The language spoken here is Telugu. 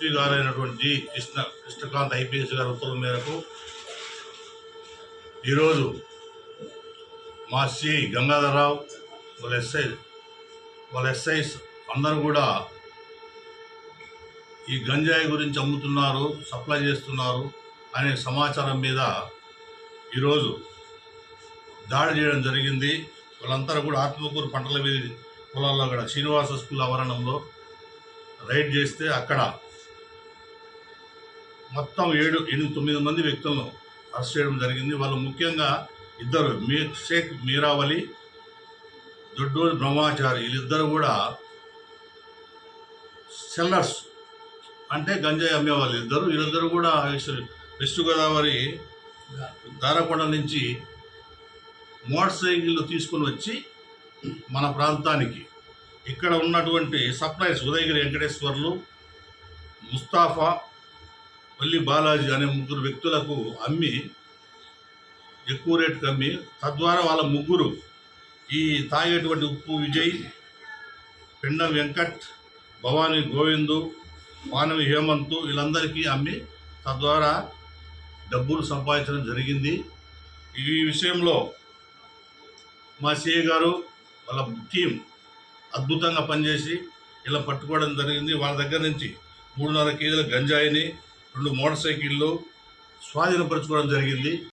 ఎస్పీ గారైనటువంటి జి కృష్ణ కృష్ణకాంత్ ఐపీఎస్ గారి ఉత్తర్వుల మేరకు ఈరోజు మా సి గంగాధరరావు వాళ్ళ ఎస్ఐ వాళ్ళ ఎస్ఐస్ అందరూ కూడా ఈ గంజాయి గురించి అమ్ముతున్నారు సప్లై చేస్తున్నారు అనే సమాచారం మీద ఈరోజు దాడి చేయడం జరిగింది. వాళ్ళందరూ కూడా ఆత్మకూరు పంటల వీధి పొలాల్లో కూడా శ్రీనివాస స్కూల్ ఆవరణంలో రైడ్ చేస్తే అక్కడ మొత్తం ఏడు ఎనిమిది తొమ్మిది మంది వ్యక్తులను అరెస్ట్ చేయడం జరిగింది. వాళ్ళు ముఖ్యంగా ఇద్దరు మీ షేక్ మీరావలి దొడ్డూరి బ్రహ్మాచారి వీళ్ళిద్దరు కూడా సెల్లర్స్ అంటే గంజాయి అమ్మేవాళ్ళు ఇద్దరు. వీళ్ళిద్దరు కూడా వెస్ట్- గోదావరి దారకొండ నుంచి మోటార్ సైకిల్ తీసుకొని వచ్చి మన ప్రాంతానికి. ఇక్కడ ఉన్నటువంటి సప్లైస్ ఉదయగిరి వెంకటేశ్వర్లు ముస్తాఫా మళ్ళీ బాలాజీ అనే ముగ్గురు వ్యక్తులకు అమ్మి ఎక్కువ రేటుకు అమ్మి తద్వారా వాళ్ళ ముగ్గురు ఈ తాగేటువంటి ఉప్పు విజయ్ పిండం వెంకట్ భవానీ గోవిందు మానవి హేమంతు వీళ్ళందరికీ అమ్మి తద్వారా డబ్బులు సంపాదించడం జరిగింది. ఈ విషయంలో మా సిఏ గారు వాళ్ళ టీం అద్భుతంగా పనిచేసి ఇలా పట్టుకోవడం జరిగింది. వాళ్ళ దగ్గర నుంచి మూడున్నర కేజీల గంజాయిని రెండు మోటార్ సైకిళ్ళు స్వాధీనపరచుకోవడం జరిగింది.